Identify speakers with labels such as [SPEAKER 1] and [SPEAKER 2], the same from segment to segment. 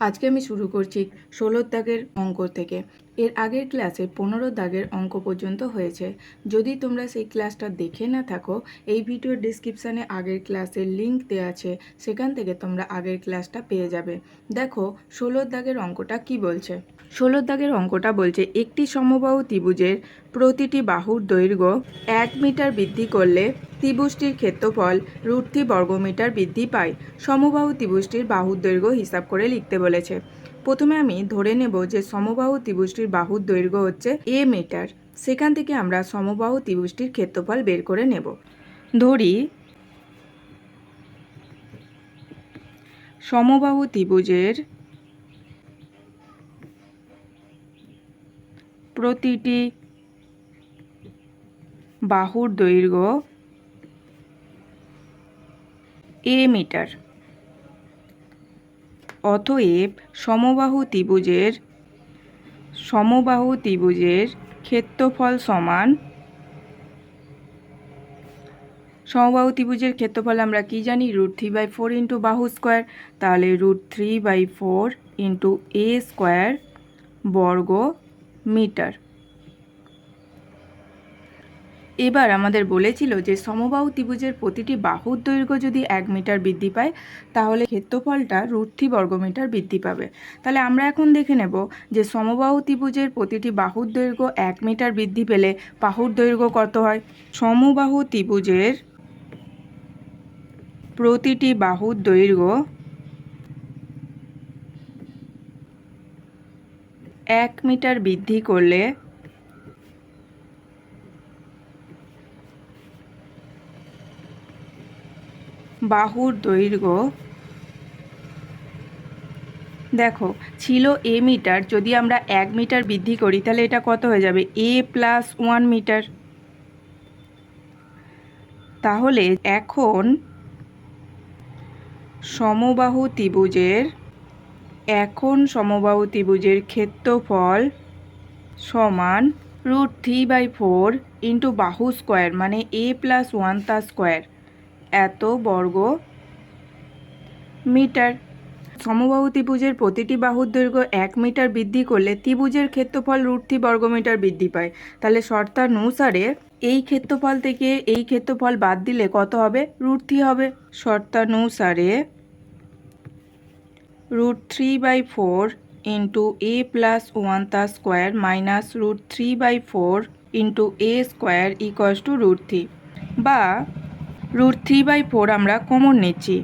[SPEAKER 1] আজকে আমি শুরু করছি ষোলোর দাগের অঙ্ক থেকে। এর আগের ক্লাসে পনেরো দাগের অঙ্ক পর্যন্ত হয়েছে। যদি তোমরা সেই ক্লাসটা দেখে না থাকো, এই ভিডিওর ডিসক্রিপশানে আগের ক্লাসের লিঙ্ক দেওয়া আছে। সেখান থেকে তোমরা আগের ক্লাসটা পেয়ে যাবে। দেখো ষোলোর দাগের অঙ্কটা কি বলছে? ষোলোর দাগের অঙ্কটা বলছে, একটি সমবাহু ত্রিভুজের প্রতিটি বাহুর দৈর্ঘ্য এক মিটার বৃদ্ধি করলে ত্রিভুজটির ক্ষেত্রফল রুটটি বর্গমিটার বৃদ্ধি পায়। সমবাহু ত্রিভুজটির বাহুর দৈর্ঘ্য হিসাব করে লিখতে বলেছে। প্রথমে আমি ধরে নেব যে সমবাহু ত্রিভুজটির বাহুর দৈর্ঘ্য হচ্ছে এ মিটার। সেখান থেকে আমরা সমবাহু ত্রিভুজটির ক্ষেত্রফল বের করে নেব। ধরি, সমবাহু ত্রিভুজের প্রতিটি বাহুর দৈর্ঘ্য এ মিটার। অতএব সমবাহু ত্রিভুজের সমবাহু ত্রিভুজের ক্ষেত্রফল সমান, সমবাহু ত্রিভুজের ক্ষেত্রফল আমরা কি জানি? Root three by four into বাহু স্কোয়ার তাহলে root three by four into a square বর্গ মিটার এবার আমাদের বলেছিল যে সমবাহু ত্রিভুজের প্রতিটি বাহুর দৈর্ঘ্য যদি এক মিটার বৃদ্ধি পায়, তাহলে ক্ষেত্রফলটা রুটথি বর্গমিটার বৃদ্ধি পাবে। তাহলে আমরা এখন দেখে নেব যে সমবাহু ত্রিভুজের প্রতিটি বাহুর দৈর্ঘ্য এক মিটার বৃদ্ধি পেলে বাহুর দৈর্ঘ্য কত হয়? সমবাহু ত্রিভুজের প্রতিটি বাহুর দৈর্ঘ্য এক মিটার বৃদ্ধি করলে বাহুর দৈর্ঘ্য। দেখো, ছিল এ মিটার, যদি আমরা এক মিটার বৃদ্ধি করি, তাহলে এটা কত হয়ে যাবে? A plus one metre. তাহলে এখন সমবাহু ত্রিভুজের, এখন সমবাহু ত্রিভুজের ক্ষেত্রফল সমান root three by four into বাহু স্কোয়ার মানে এ প্লাস ওয়ান তা স্কোয়ার। এত বর্গ মিটার? সমবাহু ত্রিভুজের প্রতিটি বাহুর দৈর্ঘ্য এক মিটার বৃদ্ধি করলে ত্রিভুজের ক্ষেত্রফল রুট রুটটি বর্গমিটার বৃদ্ধি পায়। তাহলে শর্তানুসারে এই ক্ষেত্রফল থেকে এই ক্ষেত্রফল বাদ দিলে কত হবে? রুটথি হবে। শর্তানুসারে root three by four into a plus one তার square minus root three by four into a square equals to root three বা রুট থ্রি বাই ফোর আমরা কমন নিচ্ছি।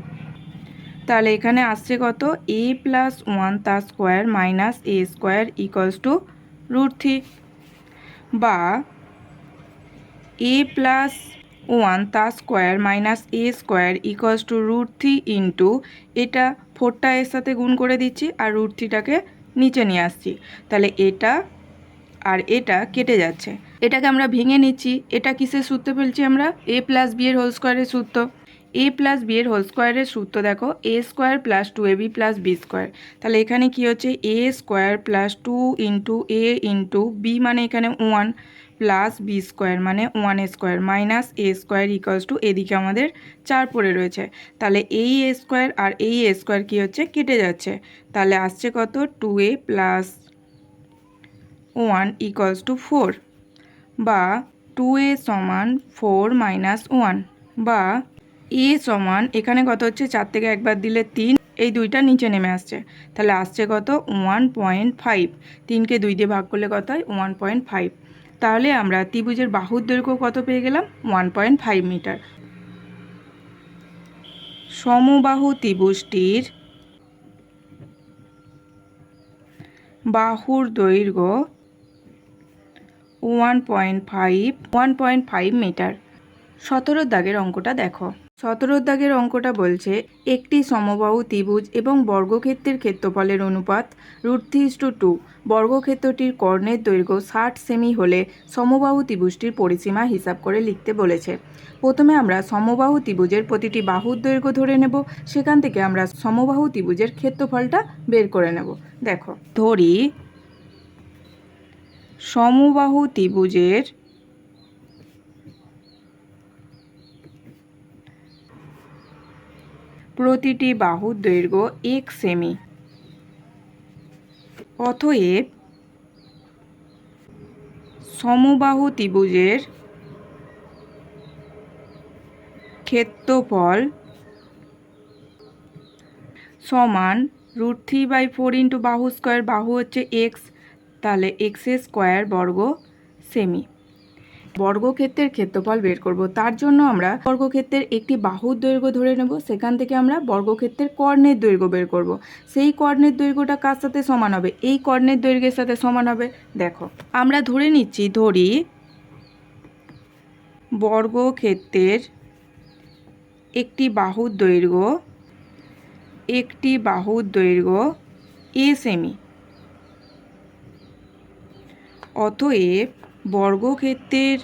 [SPEAKER 1] তাহলে এখানে আসছে কত? এ প্লাস ওয়ান তার square minus a square equals to root three বা এ প্লাস ওয়ান তার square minus a square equals to root three into এটা ফোরটা এর সাথে গুণ করে দিচ্ছি আর রুট থ্রিটাকে নিচে নিয়ে আসছি। তাহলে এটা আর এটা কেটে যাচ্ছে। এটাকে আমরা ভেঙে নিচ্ছি। এটা কিসের সূত্র ফেলছি আমরা? এ প্লাস বি এর হোল স্কোয়ারের সূত্র। এ প্লাস বি এর হোল স্কোয়ারের সূত্র দেখো। A square plus two a b plus b square তাহলে এখানে কি হচ্ছে? A square plus two into a into b মানে এখানে ওয়ান প্লাস বি স্কোয়ার মানে one square minus a square equals to এদিকে আমাদের চার পড়ে রয়েছে। তাহলে এই এ স্কোয়ার আর এই এ স্কোয়ার কী হচ্ছে? কেটে যাচ্ছে। তাহলে আসছে কত? Two a plus one equals to four বা টু এ সমান ফোর মাইনাস ওয়ান বা এ সমান, এখানে কত হচ্ছে? চার থেকে একবার দিলে তিন, এই দুইটা নিচে নেমে আসছে। তাহলে আসছে কত? ওয়ান পয়েন্ট ফাইভ তিনকে দুই দিয়ে ভাগ করলে কত হয়? ওয়ান পয়েন্ট ফাইভ তাহলে আমরা ত্রিভুজের বাহুর দৈর্ঘ্য কত পেয়ে গেলাম? ওয়ান পয়েন্ট ফাইভ মিটার সমবাহু ত্রিভুজটির বাহুর দৈর্ঘ্য one point five one point five metre সতেরো দাগের অঙ্কটা দেখো। সতেরো দাগের অঙ্কটা বলছে, একটি সমবাহু ত্রিভুজ এবং বর্গক্ষেত্রের ক্ষেত্রফলের অনুপাত রুট থ্রি টু টু বর্গক্ষেত্রটির কর্ণের দৈর্ঘ্য ষাট সেমি হলে সমবাহু ত্রিভুজটির পরিসীমা হিসাব করে লিখতে বলেছে। প্রথমে আমরা সমবাহু ত্রিভুজের প্রতিটি বাহুর দৈর্ঘ্য ধরে নেব। সেখান থেকে আমরা সমবাহু ত্রিভুজের ক্ষেত্রফলটা বের করে নেব। দেখো, ধরি সমবাহু ত্রিভুজের প্রতিটি বাহুর দৈর্ঘ্য এক সেমি। অতএব সমবাহু ত্রিভুজের ক্ষেত্রফল সমান root three by four into বাহু স্কোয়ার বাহু হচ্ছে এক্স তাহলে এক্সের স্কোয়ার বর্গ সেমি। বর্গক্ষেত্রের ক্ষেত্রফল বের করব। তার জন্য আমরা বর্গক্ষেত্রের একটি বাহুর দৈর্ঘ্য ধরে নেব। সেখান থেকে আমরা বর্গক্ষেত্রের কর্ণের দৈর্ঘ্য বের করব। সেই কর্ণের দৈর্ঘ্যটা কার সাথে সমান হবে? এই কর্ণের দৈর্ঘ্যের সাথে সমান হবে। দেখো, আমরা ধরে নিচ্ছি, ধরি বর্গক্ষেত্রের একটি বাহুর দৈর্ঘ্য, একটি বাহুর দৈর্ঘ্য এ সেমি। অতএব বর্গক্ষেত্রের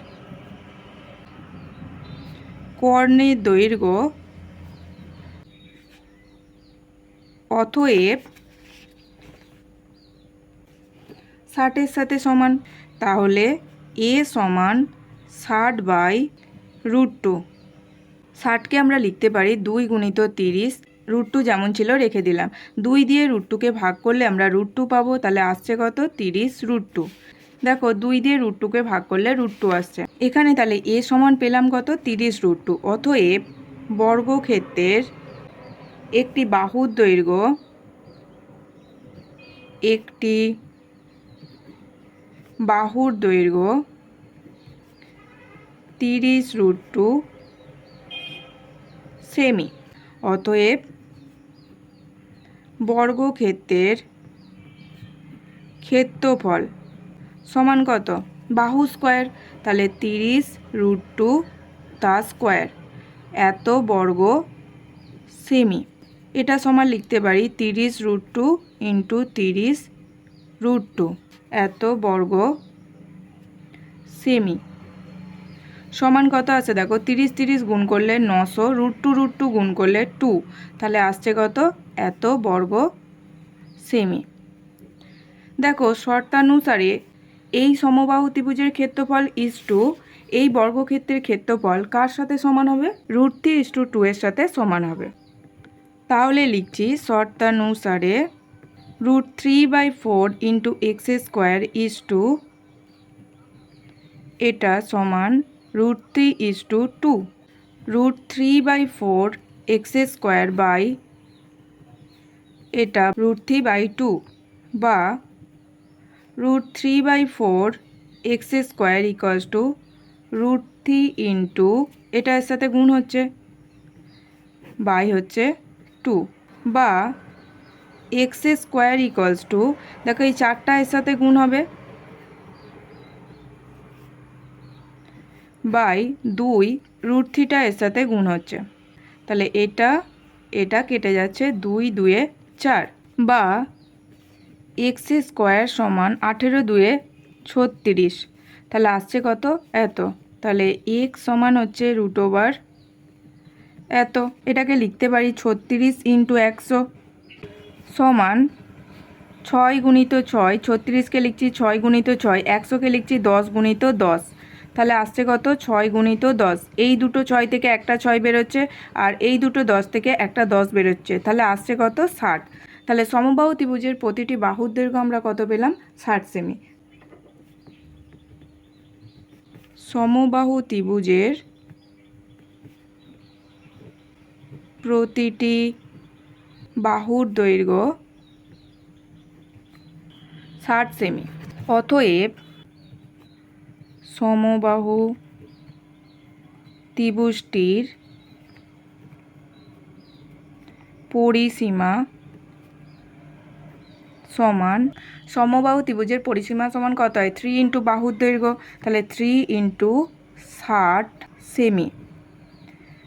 [SPEAKER 1] কর্ণের দৈর্ঘ্য অতএব ষাটের সাথে সমান। তাহলে এ সমান ষাট বাই রুট টু। ষাটকে আমরা লিখতে পারি দুই গুণিত তিরিশ। রুট টু যেমন ছিল রেখে দিলাম। দুই দিয়ে রুট টুকে ভাগ করলে আমরা রুট টু পাবো। তাহলে আসছে কত? তিরিশ রুট টু। দেখো দুই দিয়ে রুট টুকে ভাগ করলে রুট টু আসছে। এখানে তাহলে এ সমান পেলাম কত? তিরিশ রুট টু অতএব বর্গক্ষেত্রের একটি বাহুর দৈর্ঘ্য একটি বাহুর দৈর্ঘ্য তিরিশ রুট টু সেমি অতএব বর্গক্ষেত্রের ক্ষেত্রফল সমান কত? বাহু স্কোয়ার। তাহলে তিরিশ রুট টু তা স্কোয়ার। এত বর্গ সেমি। এটা সমান লিখতে পারি তিরিশ রুট টু ইন্টু তিরিশ রুট টু। এত বর্গ সেমি। সমান কত আছে? দেখো, তিরিশ তিরিশ গুণ করলে নশো, রুট টু রুট টু গুণ করলে টু। তাহলে আসছে কত? এত বর্গ সেমি। দেখো, শর্তানুসারে এই সমবাহু ত্রিভুজের ক্ষেত্রফল ইস টু এই বর্গক্ষেত্রের ক্ষেত্রফল কার সাথে সমান হবে? Root three is to two এর সাথে সমান হবে। তাহলে লিখছি শর্তানুসারে root three by four into x square is to এটা সমান root three is to two root three by four x square by এটা রুট থ্রি বাই টু বা root three by four x square equals to root three into এটা এর সাথে গুণ হচ্ছে by হচ্ছে টু বা এক্স স্কোয়ার ইকুয়ালস টু দেখো এই চারটা এর সাথে গুণ হবে বাই দুই রুট থ্রিটা এর সাথে গুণ হচ্ছে, তাহলে এটা এটা কেটে যাচ্ছে দুই দুয়ে চার, বা এক্স স্কোয়ার সমান আঠেরো দুয়ে ছত্রিশ। তাহলে আসছে কত? এত। তাহলে এক্স সমান হচ্ছে রুট ওভার এত। এটাকে লিখতে পারি ছত্রিশ ইন্টু একশো সমান ছয় গুণিত ছয়। ছত্রিশকে লিখছি ছয় গুণিত ছয়। একশোকে লিখছি দশ গুণিত দশ। তাহলে আসছে কত? ছয় গুণিত দশ। এই দুটো ছয় থেকে একটা ছয় বেরোচ্ছে আর এই দুটো দশ থেকে একটা দশ বেরোচ্ছে। তাহলে আসছে কত? ষাট। তাহলে সমবাহু ত্রিভুজের প্রতিটি বাহুর দৈর্ঘ্য আমরা কত পেলাম? ষাট সেমি। সমবাহু ত্রিভুজের প্রতিটি বাহুর দৈর্ঘ্য ষাট সেমি। অতএব সমবাহু ত্রিভুজটির পরিসীমা সমান সমবাহু ত্রিভুজের পরিসীমা সমান কত হয়? থ্রি ইন্টু বাহুর দৈর্ঘ্য। তাহলে থ্রি ইন্টু ষাট সেমি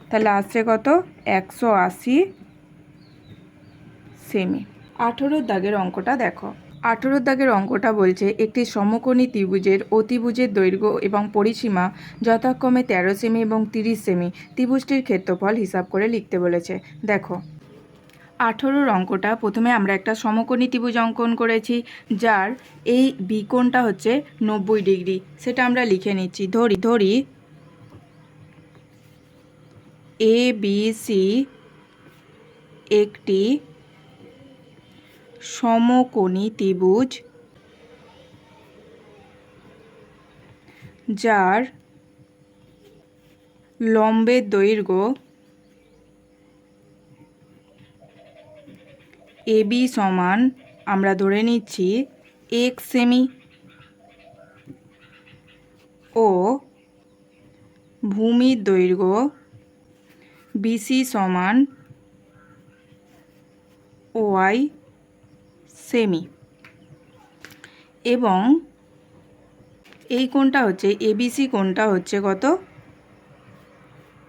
[SPEAKER 1] তাহলে আসছে কত? একশো আশি সেমি আঠেরোর দাগের অঙ্কটা দেখো। আঠেরোর দাগের অঙ্কটা বলছে একটি সমকোণী ত্রিভুজের অতিভুজের দৈর্ঘ্য এবং পরিসীমা যথাক্রমে তেরো সেমি এবং তিরিশ সেমি ত্রিভুজটির ক্ষেত্রফল হিসাব করে লিখতে বলেছে। দেখো আঠেরোর অঙ্কটা প্রথমে আমরা একটা সমকোণী ত্রিভুজ অঙ্কন করেছি, যার এই বিকোণটা হচ্ছে নব্বই ডিগ্রি। সেটা আমরা লিখে নিচ্ছি, ধরি ধরি। এ বি সি একটি সমকোণী ত্রিভুজ, যার লম্বের দৈর্ঘ্য এবি সমান, আমরা ধরে নিচ্ছি এক সেমি ও ভূমির দৈর্ঘ্য বিসি সমান ওয়াই সেমি। এবং এই কোণটা হচ্ছে এবিসি কোণটা হচ্ছে কত?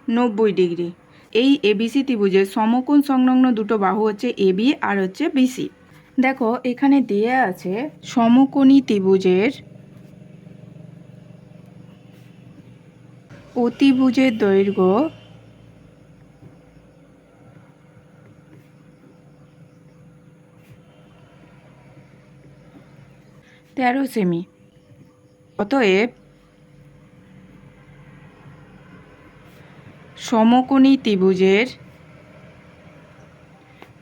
[SPEAKER 1] নব্বই ডিগ্রি। এই এবিসি ত্রিভুজের সমকোণ সংলগ্ন দুটো বাহু হচ্ছে এবি আর হচ্ছে বিসি দেখো, এখানে দিয়ে আছে সমকোণী ত্রিভুজের অতিভুজের দৈর্ঘ্য তেরো সেমি। অতএব সমকোণী ত্রিভুজের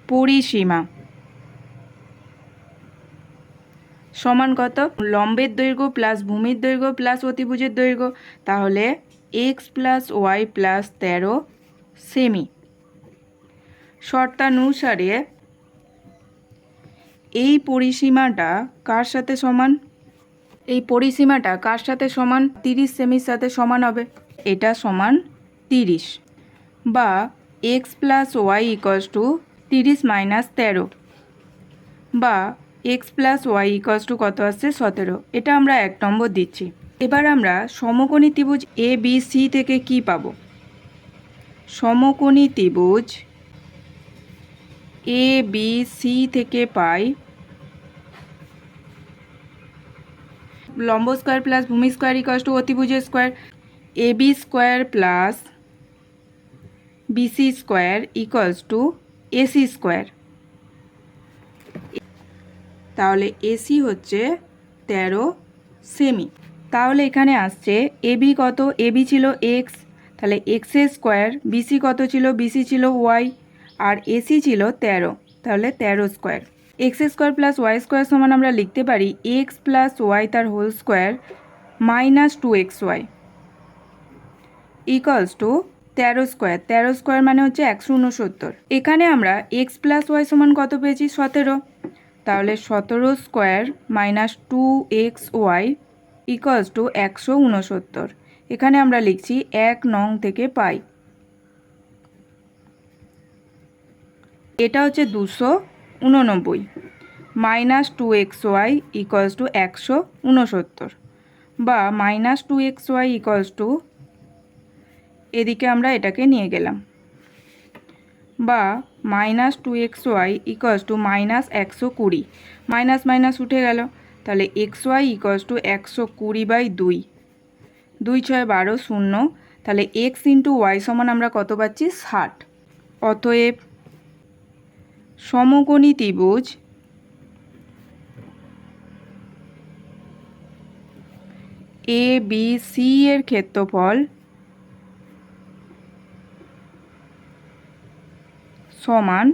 [SPEAKER 1] পরিসীমা সমান কত? লম্বের দৈর্ঘ্য প্লাস ভূমির দৈর্ঘ্য প্লাস অতিভুজের দৈর্ঘ্য, তাহলে এক্স প্লাস ওয়াই প্লাস তেরো সেমি শর্তানুসারে এই পরিসীমাটা কার সাথে সমান? এই পরিসীমাটা কার সাথে সমান? তিরিশ সেমির সাথে সমান হবে। এটা সমান তিরিশ বা x plus y equals to তিরিশ মাইনাস তেরো বা x plus y equals to কত আসছে সতেরো। এটা আমরা এক নম্বর দিচ্ছি। এবার আমরা সমকোণী ত্রিভুজ এ বি সি থেকে কি পাব? সমকোণী ত্রিভুজ এ বি সি থেকে পাই লম্ব স্কোয়ার প্লাস ভূমি square equals to অতিভুজের square A B square plus BC square equals to AC square তাহলে এসি হচ্ছে তেরো সেমি তাহলে এখানে আসছে এবি কত? এবি ছিল এক্স তাহলে এক্সের স্কোয়ার বিসি কত ছিল? বিসি ছিল ওয়াই আর এসি ছিল তেরো। তাহলে তেরো square x square plus y square সমান আমরা লিখতে পারি এক্স প্লাস ওয়াই তার whole square minus two x y equals to তেরো স্কোয়ার তেরো স্কোয়ার মানে হচ্ছে একশো উনসত্তর এখানে আমরা এক্স প্লাস ওয়াই সমান কত পেয়েছি? সতেরো। তাহলে সতেরো square minus two x y equals to একশো উনসত্তর এখানে আমরা লিখছি এক নং থেকে পাই। এটা হচ্ছে দুশো উননব্বই minus two x y equals to একশো উনসত্তর বা minus two x y equals to এদিকে আমরা এটাকে নিয়ে গেলাম। বা minus two x y equals to minus একশো কুড়ি। মাইনাস মাইনাস উঠে গেল। তাহলে এক্স ওয়াই ইকলস টু একশো কুড়ি বাই দুই। দুই ছয় বারো শূন্য। তাহলে এক্স ইন্টু ওয়াই সমান আমরা কত পাচ্ছি? ষাট। অতএব সমকোণী ত্রিভুজ এ বি সি এর ক্ষেত্রফল সমান।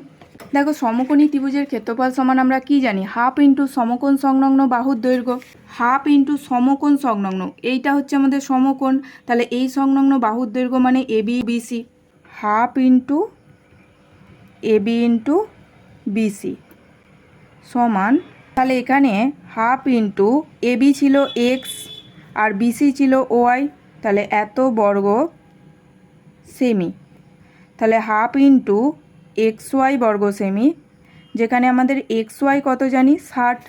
[SPEAKER 1] দেখো সমকোণী ত্রিভুজের ক্ষেত্রফল সমান আমরা কি জানি? হাফ ইন্টু সমকোণ সংলগ্ন বাহুর দৈর্ঘ্য। হাফ ইন্টু সমকোণ সংলগ্ন, এইটা হচ্ছে আমাদের সমকোণ। তাহলে এই সংলগ্ন বাহুর দৈর্ঘ্য মানে A, B BC half into A, B into BC সমান। তাহলে এখানে হাফ ইন্টু এ, বি ছিল এক্স আর বিসি ছিল ওয়াই। তাহলে এত বর্গ সেমি। তাহলে হাফ ইন্টু এক্স ওয়াই বর্গ সেমি যেখানে আমাদের এক্স ওয়াই কত জানি? ষাট।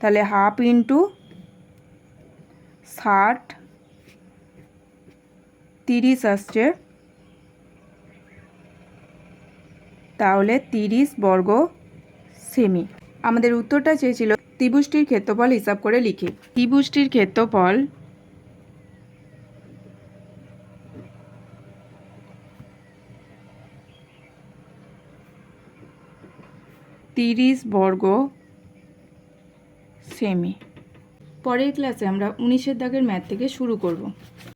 [SPEAKER 1] তাহলে হাফ ইন্টু ষাট তিরিশ আসছে। তাহলে তিরিশ বর্গ সেমি আমাদের উত্তরটা চেয়েছিল ত্রিভুজটির ক্ষেত্রফল হিসাব করে লিখি। ত্রিভুজটির ক্ষেত্রফল তিরিশ বর্গ সেমি। পরের ক্লাসে আমরা উনিশের দাগের ম্যাথ থেকে শুরু করব।